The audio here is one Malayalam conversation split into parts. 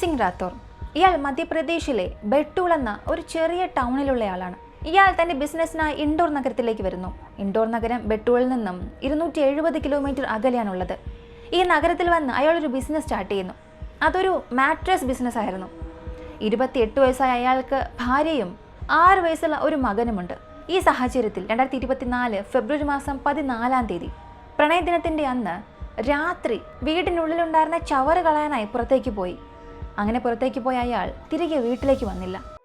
സിംഗ് റാത്തോർ. ഇയാൾ മധ്യപ്രദേശിലെ ബെട്ടൂൾ എന്ന ഒരു ചെറിയ ടൗണിലുള്ളയാളാണ് ഇയാൾ തന്റെ ബിസിനസ്സിനായി ഇൻഡോർ നഗരത്തിലേക്ക് വരുന്നു. ഇൻഡോർ നഗരം ബെട്ടൂളിൽ നിന്നും ഇരുന്നൂറ്റി എഴുപത് കിലോമീറ്റർ അകലെയാണുള്ളത്. ഈ നഗരത്തിൽ വന്ന് അയാൾ ഒരു ബിസിനസ് സ്റ്റാർട്ട് ചെയ്യുന്നു. അതൊരു മാട്രസ് ബിസിനസ് ആയിരുന്നു ഇരുപത്തിയെട്ട് വയസ്സായ അയാൾക്ക് ഭാര്യയും ആറ് വയസ്സുള്ള ഒരു മകനുമുണ്ട്. ഈ സാഹചര്യത്തിൽ രണ്ടായിരത്തി ഇരുപത്തിനാല് ഫെബ്രുവരി മാസം പതിനാലാം തീയതി പ്രണയദിനത്തിന്റെ അന്ന് രാത്രി വീടിനുള്ളിലുണ്ടായിരുന്ന ചവറ് കളയാനായി പുറത്തേക്ക് പോയി. അങ്ങനെ പുറത്തേക്ക് പോയ അയാൾ തിരികെ വീട്ടിലേക്ക് വന്നില്ല.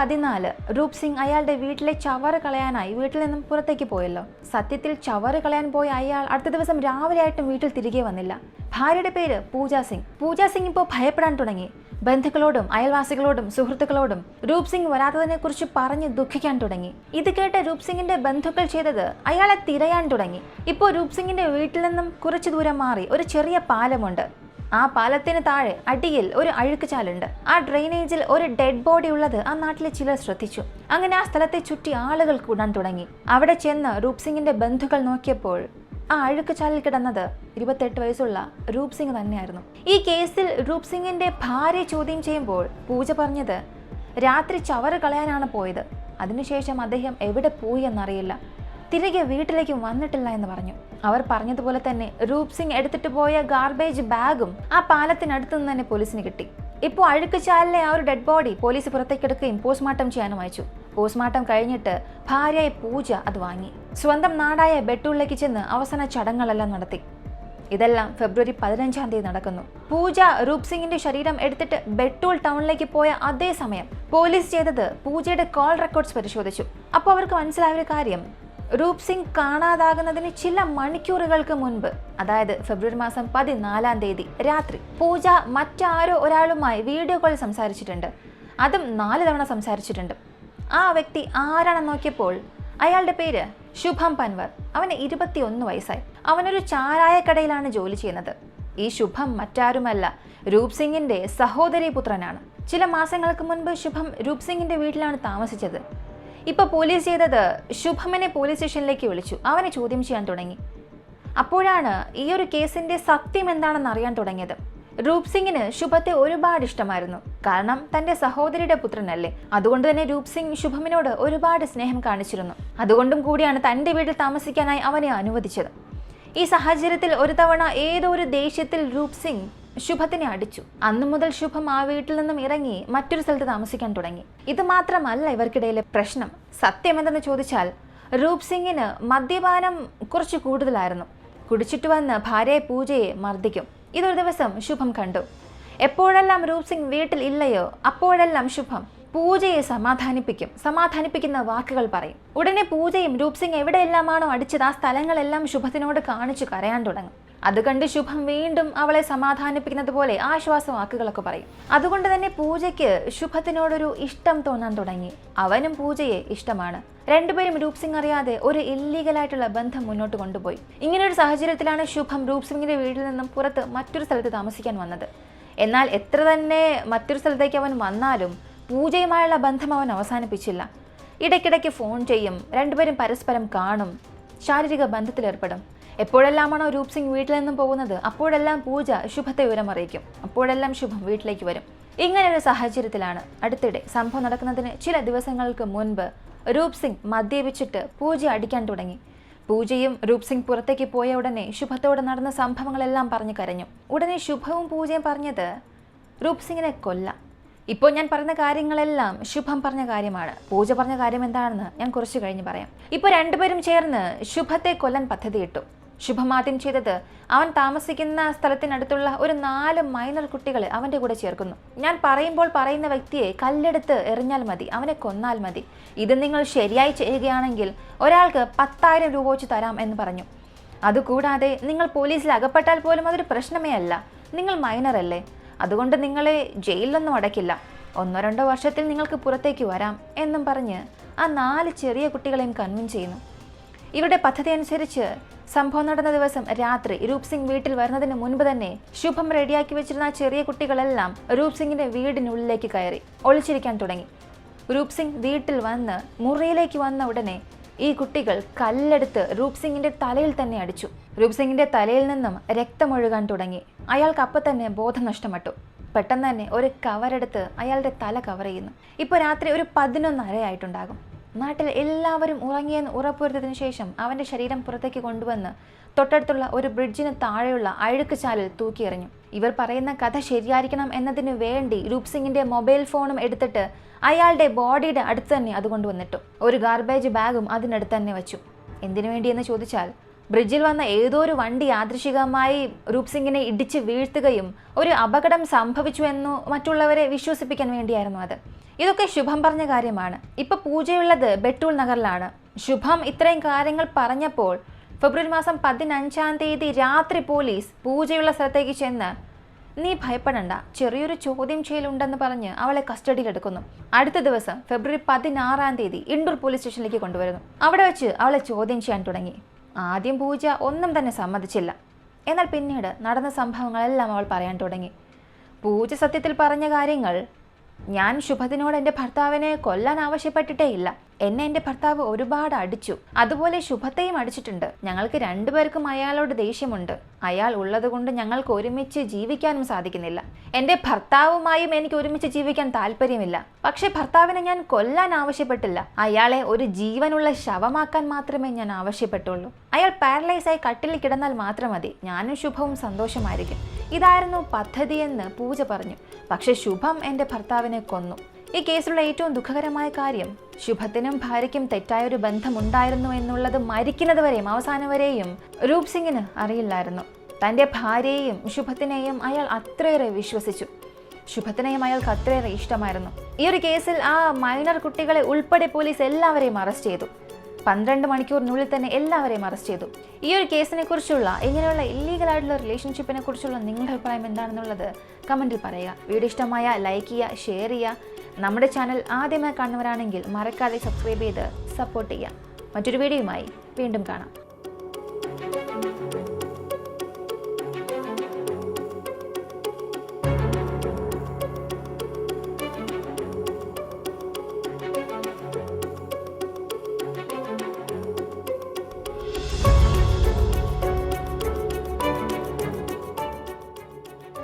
പതിനാല്. രൂപ് സിംഗ് അയാളുടെ വീട്ടിലെ ചവറ് കളയാനായി വീട്ടിൽ നിന്നും പുറത്തേക്ക് പോയല്ലോ. സത്യത്തിൽ ചവറ് കളയാൻ പോയ അയാൾ അടുത്ത ദിവസം രാവിലെ ആയിട്ടും വീട്ടിൽ തിരികെ വന്നില്ല. ഭാര്യയുടെ പേര് പൂജ സിംഗ്. പൂജ സിംഗ് ഇപ്പോൾ ഭയപ്പെടാൻ തുടങ്ങി. ബന്ധുക്കളോടും അയൽവാസികളോടും സുഹൃത്തുക്കളോടും രൂപ് സിംഗ് വരാത്തതിനെ കുറിച്ച് പറഞ്ഞ് ദുഃഖിക്കാൻ തുടങ്ങി. ഇത് കേട്ട് രൂപ് സിംഗിന്റെ ബന്ധുക്കൾ ചെയ്തത് അയാളെ തിരയാൻ തുടങ്ങി. ഇപ്പോൾ രൂപ് സിംഗിന്റെ വീട്ടിൽ നിന്നും കുറച്ചു ദൂരം മാറി ഒരു ചെറിയ പാലമുണ്ട്. ആ പാലത്തിന് താഴെ അടിയിൽ ഒരു അഴുക്കുചാലുണ്ട് ആ ഡ്രെയിനേജിൽ ഒരു ഡെഡ് ബോഡി ഉള്ളത് ആ നാട്ടിലെ ചിലർ ശ്രദ്ധിച്ചു. അങ്ങനെ ആ സ്ഥലത്തെ ചുറ്റി ആളുകൾ കൂടാൻ തുടങ്ങി. അവിടെ ചെന്ന് രൂപ് സിംഗിന്റെ ബന്ധുക്കൾ നോക്കിയപ്പോൾ ആ അഴുക്കുചാലിൽ കിടന്നത് ഇരുപത്തെട്ട് വയസ്സുള്ള രൂപ് സിംഗ് തന്നെയായിരുന്നു. ഈ കേസിൽ രൂപ് സിംഗിന്റെ ഭാര്യ ചോദ്യം ചെയ്യുമ്പോൾ പൂജ പറഞ്ഞത് രാത്രി ചവറ് കളയാനാണ് പോയത്. അതിനുശേഷം അദ്ദേഹം എവിടെ പോയി എന്നറിയില്ല. തിരികെ വീട്ടിലേക്ക് വന്നിട്ടില്ല എന്ന് പറഞ്ഞു. അവർ പറഞ്ഞതുപോലെ തന്നെ രൂപ് സിംഗ് എടുത്തിട്ട് പോയ ഗാർബേജ് ബാഗും ആ പാലത്തിനടുത്തു നിന്ന് തന്നെ പോലീസിന് കിട്ടി. ഇപ്പോൾ അഴുക്കുചാലിലെ ആ ഒരു ഡെഡ് ബോഡി പോലീസ് പുറത്തേക്കെടുക്കുകയും പോസ്റ്റ്മോർട്ടം ചെയ്യാനും അയച്ചു. പോസ്റ്റ്മോർട്ടം കഴിഞ്ഞിട്ട് ഭാര്യ പൂജ അത് വാങ്ങി. സ്വന്തം നാടായ ബെട്ടൂളിലേക്ക് ചെന്ന് അവസാന ചടങ്ങുകളെല്ലാം നടത്തി. ഇതെല്ലാം ഫെബ്രുവരി പതിനഞ്ചാം തീയതി നടക്കുന്നു. പൂജ രൂപ് സിംഗിന്റെ ശരീരം എടുത്തിട്ട് ബെട്ടൂൾ ടൗണിലേക്ക് പോയ അതേ സമയം പോലീസ് ചെയ്തത് പൂജയുടെ കോൾ റെക്കോർഡ്സ് പരിശോധിച്ചു. അപ്പോൾ അവർക്ക് മനസ്സിലായ ഒരു കാര്യം രൂപ് സിംഗ് കാണാതാകുന്നതിന് ചില മണിക്കൂറുകൾക്ക് മുൻപ് അതായത് ഫെബ്രുവരി മാസം പതിനാലാം തീയതി രാത്രി പൂജ മറ്റാരോ ഒരാളുമായി വീഡിയോ കോൾ സംസാരിച്ചിട്ടുണ്ട്. അതും നാല് തവണ സംസാരിച്ചിട്ടുണ്ട്. ആ വ്യക്തി ആരാണെന്ന് നോക്കിയപ്പോൾ അയാളുടെ പേര് ശുഭം പൻവർ. അവന് ഇരുപത്തിയൊന്ന് വയസ്സായി. അവനൊരു ചാരായ കടയിലാണ് ജോലി ചെയ്യുന്നത്. ഈ ശുഭം മറ്റാരുമല്ല രൂപ് സിംഗിന്റെ സഹോദരി പുത്രനാണ്. ചില മാസങ്ങൾക്ക് മുൻപ് ശുഭം രൂപ് സിംഗിന്റെ വീട്ടിലാണ് താമസിച്ചത്. ഇപ്പൊ പോലീസ് ചെയ്തത് ശുഭമനെ പോലീസ് സ്റ്റേഷനിലേക്ക് വിളിച്ചു. അവനെ ചോദ്യം ചെയ്യാൻ തുടങ്ങി. അപ്പോഴാണ് ഈ ഒരു കേസിന്റെ സത്യം എന്താണെന്ന് അറിയാൻ തുടങ്ങിയത്. രൂപ് സിംഗിന് ശുഭത്തെ ഒരുപാട് ഇഷ്ടമായിരുന്നു. കാരണം തന്റെ സഹോദരിയുടെ പുത്രനല്ലേ. അതുകൊണ്ട് തന്നെ രൂപ് സിംഗ് ശുഭമിനോട് ഒരുപാട് സ്നേഹം കാണിച്ചിരുന്നു. അതുകൊണ്ടും കൂടിയാണ് തന്റെ വീട്ടിൽ താമസിക്കാനായി അവനെ അനുവദിച്ചത്. ഈ സാഹചര്യത്തിൽ ഒരു തവണ ഏതോ ഒരു ദേഷ്യത്തിൽ രൂപ് സിംഗ് ശുഭത്തിനെ അടിച്ചു. അന്നു മുതൽ ശുഭം ആ വീട്ടിൽ നിന്നും ഇറങ്ങി മറ്റൊരു സ്ഥലത്ത് താമസിക്കാൻ തുടങ്ങി. ഇത് മാത്രമല്ല ഇവർക്കിടയിലെ പ്രശ്നം. സത്യം എന്തെന്ന് ചോദിച്ചാൽ രൂപ് സിംഗിന് മദ്യപാനം കുറച്ച് കൂടുതലായിരുന്നു. കുടിച്ചിട്ട് വന്ന് ഭാര്യയെ പൂജയെ മർദ്ദിക്കും. ഇതൊരു ദിവസം ശുഭം കണ്ടു. എപ്പോഴെല്ലാം രൂപ് സിംഗ് വീട്ടിൽ ഇല്ലയോ അപ്പോഴെല്ലാം ശുഭം. പൂജയെ സമാധാനിപ്പിക്കും. സമാധാനിപ്പിക്കുന്ന വാക്കുകൾ പറയും. ഉടനെ പൂജയും രൂപ് സിംഗ് എവിടെയെല്ലാമാണോ അടിച്ചത് ആ സ്ഥലങ്ങളെല്ലാം ശുഭത്തിനോട് കാണിച്ചു കരയാൻ തുടങ്ങും. അത് കണ്ട് ശുഭം വീണ്ടും അവളെ സമാധാനിപ്പിക്കുന്നത് പോലെ ആശ്വാസ വാക്കുകളൊക്കെ പറയും. അതുകൊണ്ട് തന്നെ പൂജയ്ക്ക് ശുഭത്തിനോടൊരു ഇഷ്ടം തോന്നാൻ തുടങ്ങി. അവനും പൂജയെ ഇഷ്ടമാണ്. രണ്ടുപേരും രൂപ് സിംഗ് അറിയാതെ ഒരു ഇല്ലീഗലായിട്ടുള്ള ബന്ധം മുന്നോട്ട് കൊണ്ടുപോയി. ഇങ്ങനൊരു സാഹചര്യത്തിലാണ് ശുഭം രൂപ് സിംഗിന്റെ വീട്ടിൽ നിന്നും പുറത്ത് മറ്റൊരു സ്ഥലത്ത് താമസിക്കാൻ വന്നത്. എന്നാൽ എത്ര തന്നെ മറ്റൊരു സ്ഥലത്തേക്ക് അവൻ വന്നാലും പൂജയുമായുള്ള ബന്ധം അവൻ അവസാനിപ്പിച്ചില്ല. ഇടയ്ക്കിടയ്ക്ക് ഫോൺ ചെയ്യും. രണ്ടുപേരും പരസ്പരം കാണും. ശാരീരിക ബന്ധത്തിലേർപ്പെടും. എപ്പോഴെല്ലാമാണോ രൂപ് സിംഗ് വീട്ടിൽ നിന്നും പോകുന്നത്? അപ്പോഴെല്ലാം പൂജ ശുഭത്തെ വിവരം അറിയിക്കും അപ്പോഴെല്ലാം ശുഭം വീട്ടിലേക്ക് വരും. ഇങ്ങനൊരു സാഹചര്യത്തിലാണ് അടുത്തിടെ സംഭവം നടക്കുന്നതിന് ചില ദിവസങ്ങൾക്ക് മുൻപ് രൂപ് സിംഗ് മദ്യപിച്ചിട്ട് പൂജ അടിക്കാൻ തുടങ്ങി. പൂജയും രൂപ് സിംഗ് പുറത്തേക്ക് പോയ ഉടനെ ശുഭത്തോടെ നടന്ന സംഭവങ്ങളെല്ലാം പറഞ്ഞു കരഞ്ഞു. ഉടനെ ശുഭവും പൂജയും പറഞ്ഞത് രൂപ് സിംഗിനെ കൊല്ല. ഇപ്പോൾ ഞാൻ പറഞ്ഞ കാര്യങ്ങളെല്ലാം ശുഭം പറഞ്ഞ കാര്യമാണ്. പൂജ പറഞ്ഞ കാര്യം എന്താണെന്ന് ഞാൻ കുറച്ച് കഴിഞ്ഞ് പറയാം. ഇപ്പോൾ രണ്ടുപേരും ചേർന്ന് ശുഭത്തെ കൊല്ലാൻ പദ്ധതിയിട്ടു. ശുഭം ആദ്യം ചെയ്തത്. അവൻ താമസിക്കുന്ന സ്ഥലത്തിനടുത്തുള്ള ഒരു നാല് മൈനർ കുട്ടികളെ അവന്റെ കൂടെ ചേർക്കുന്നു. ഞാൻ പറയുമ്പോൾ പറയുന്ന വ്യക്തിയെ കല്ലെടുത്ത് എറിഞ്ഞാൽ മതി അവനെ കൊന്നാൽ മതി. ഇത് നിങ്ങൾ ശരിയായി ചെയ്യുകയാണെങ്കിൽ ഒരാൾക്ക് പത്തായിരം രൂപ വെച്ച് തരാം എന്ന് പറഞ്ഞു. അതുകൂടാതെ നിങ്ങൾ പോലീസിൽ അകപ്പെട്ടാൽ പോലും അതൊരു പ്രശ്നമേ അല്ല. നിങ്ങൾ മൈനറല്ലേ അതുകൊണ്ട് നിങ്ങളെ ജയിലിലൊന്നും അടയ്ക്കില്ല ഒന്നോ രണ്ടോ വർഷത്തിൽ നിങ്ങൾക്ക് പുറത്തേക്ക് വരാം എന്നും പറഞ്ഞ് ആ നാല് ചെറിയ കുട്ടികളെയും കൺവിൻസ് ചെയ്യുന്നു. ഇവരുടെ പദ്ധതി അനുസരിച്ച് സംഭവം നടന്ന ദിവസം രാത്രി രൂപ് സിംഗ് വീട്ടിൽ വരുന്നതിന് മുൻപ് തന്നെ ശുഭം റെഡിയാക്കി വെച്ചിരുന്ന ചെറിയ കുട്ടികളെല്ലാം രൂപ് സിംഗിന്റെ വീടിനുള്ളിലേക്ക് കയറി ഒളിച്ചിരിക്കാൻ തുടങ്ങി. രൂപ് സിംഗ് വീട്ടിൽ വന്ന് മുറിയിലേക്ക് വന്ന ഉടനെ ഈ കുട്ടികൾ കല്ലെടുത്ത് രൂപ് സിംഗിന്റെ തലയിൽ തന്നെ അടിച്ചു. രൂപ് സിംഗിന്റെ തലയിൽ നിന്നും രക്തമൊഴുകാൻ തുടങ്ങി. അയാൾക്ക് അപ്പം തന്നെ ബോധം നഷ്ടപ്പെട്ടു. പെട്ടെന്ന് തന്നെ ഒരു കവറെടുത്ത് അയാളുടെ തല കവർ ചെയ്യുന്നു. ഇപ്പോൾ രാത്രി ഒരു പതിനൊന്നര ആയിട്ടുണ്ടാകും നാട്ടിൽ എല്ലാവരും ഉറങ്ങിയെന്ന് ഉറപ്പുവരുത്തതിനു ശേഷം അവന്റെ ശരീരം പുറത്തേക്ക് കൊണ്ടുവന്ന് തൊട്ടടുത്തുള്ള ഒരു ബ്രിഡ്ജിന് താഴെയുള്ള അഴുക്ക് ചാലിൽ തൂക്കിയെറിഞ്ഞു. ഇവർ പറയുന്ന കഥ ശരിയായിരിക്കണം എന്നതിനു വേണ്ടി രൂപ് സിംഗിന്റെ മൊബൈൽ ഫോണും എടുത്തിട്ട് അയാളുടെ ബോഡിയുടെ അടുത്ത് തന്നെ അത് കൊണ്ടുവന്നിട്ടു. ഒരു ഗാർബേജ് ബാഗും അതിനടുത്ത് തന്നെ വെച്ചു. എന്തിനു വേണ്ടിയെന്ന് ചോദിച്ചാൽ ബ്രിഡ്ജിൽ വന്ന ഏതോ ഒരു വണ്ടി യാദൃശികമായി രൂപ് സിംഗിനെ ഇടിച്ച് വീഴ്ത്തുകയും ഒരു അപകടം സംഭവിച്ചു എന്നു മറ്റുള്ളവരെ വിശ്വസിപ്പിക്കാൻ വേണ്ടിയായിരുന്നു അത്. ഇതൊക്കെ ശുഭം പറഞ്ഞ കാര്യമാണ്. ഇപ്പൊ പൂജയുള്ളത് ബെട്ടൂൾ നഗറിലാണ്. ശുഭം ഇത്രയും കാര്യങ്ങൾ പറഞ്ഞപ്പോൾ ഫെബ്രുവരി മാസം പതിനഞ്ചാം തീയതി രാത്രി പോലീസ് പൂജയുള്ള സ്ഥലത്തേക്ക് ചെന്ന് നീ ഭയപ്പെടണ്ട ചെറിയൊരു ചോദ്യം ചെയ്യലുണ്ടെന്ന് പറഞ്ഞ് അവളെ കസ്റ്റഡിയിലെടുക്കുന്നു. അടുത്ത ദിവസം ഫെബ്രുവരി പതിനാറാം തീയതി ഇൻഡോർ പോലീസ് സ്റ്റേഷനിലേക്ക് കൊണ്ടുവരുന്നു. അവിടെ വെച്ച് അവളെ ചോദ്യം ചെയ്യാൻ തുടങ്ങി. ആദ്യം പൂജ ഒന്നും തന്നെ സമ്മതിച്ചില്ല. എന്നാൽ പിന്നീട് നടന്ന സംഭവങ്ങളെല്ലാം അവൾ പറയാൻ തുടങ്ങി. പൂജ സത്യത്തിൽ പറഞ്ഞ കാര്യങ്ങൾ ഞാൻ ശുഭത്തിനോട് എന്റെ ഭർത്താവിനെ കൊല്ലാൻ ആവശ്യപ്പെട്ടിട്ടേ ഇല്ല എന്നെ എന്റെ ഭർത്താവ് ഒരുപാട് അടിച്ചു. അതുപോലെ ശുഭത്തെയും അടിച്ചിട്ടുണ്ട്. ഞങ്ങൾക്ക് രണ്ടുപേർക്കും അയാളോട് ദേഷ്യമുണ്ട്. അയാൾ ഉള്ളതുകൊണ്ട് ഞങ്ങൾക്ക് ഒരുമിച്ച് ജീവിക്കാനും സാധിക്കുന്നില്ല. എന്റെ ഭർത്താവുമായും എനിക്ക് ഒരുമിച്ച് ജീവിക്കാൻ താല്പര്യമില്ല. പക്ഷെ ഭർത്താവിനെ ഞാൻ കൊല്ലാൻ ആവശ്യപ്പെട്ടില്ല. അയാളെ ഒരു ജീവനുള്ള ശവമാക്കാൻ മാത്രമേ ഞാൻ ആവശ്യപ്പെട്ടുള്ളൂ. അയാൾ പാരലൈസ് ആയി കട്ടിലിൽ കിടന്നാൽ മാത്രം മതി. ഞാനും ശുഭവും സന്തോഷമായിരിക്കും. ഇതായിരുന്നു പദ്ധതിയെന്ന് പൂജ പറഞ്ഞു. പക്ഷെ ശുഭം എന്റെ ഭർത്താവിനെ കൊന്നു. ഈ കേസിലുള്ള ഏറ്റവും ദുഃഖകരമായ കാര്യം ശുഭത്തിനും ഭാര്യയ്ക്കും തെറ്റായ ഒരു ബന്ധമുണ്ടായിരുന്നു എന്നുള്ളത് മരിക്കുന്നത് വരെയും അവസാനം വരെയും രൂപ് സിംഗിന് അറിയില്ലായിരുന്നു. തന്റെ ഭാര്യയെയും ശുഭത്തിനെയും അയാൾ അത്രയേറെ വിശ്വസിച്ചു. ശുഭത്തിനെയും അയാൾക്ക് അത്രയേറെ ഇഷ്ടമായിരുന്നു. ഈ ഒരു കേസിൽ ആ മൈനർ കുട്ടികളെ ഉൾപ്പെടെ പോലീസ് എല്ലാവരെയും അറസ്റ്റ് ചെയ്തു. പന്ത്രണ്ട് മണിക്കൂറിനുള്ളിൽ തന്നെ എല്ലാവരെയും അറസ്റ്റ് ചെയ്തു. ഈ ഒരു കേസിനെ കുറിച്ചുള്ള ഇങ്ങനെയുള്ള ഇല്ലീഗൽ ആയിട്ടുള്ള റിലേഷൻഷിപ്പിനെ കുറിച്ചുള്ള നിങ്ങളുടെ അഭിപ്രായം എന്താണെന്നുള്ളത് കമന്റിൽ പറയുക. വീഡിയോ ഇഷ്ടമായ ലൈക്ക് ചെയ്യുക ഷെയർ ചെയ്യുക. നമ്മുടെ ചാനൽ ആദ്യമായി കാണുന്നവരാണെങ്കിൽ മറക്കാതെ സബ്സ്ക്രൈബ് ചെയ്ത് സപ്പോർട്ട് ചെയ്യുക. മറ്റൊരു വീഡിയോയുമായി വീണ്ടും കാണാം.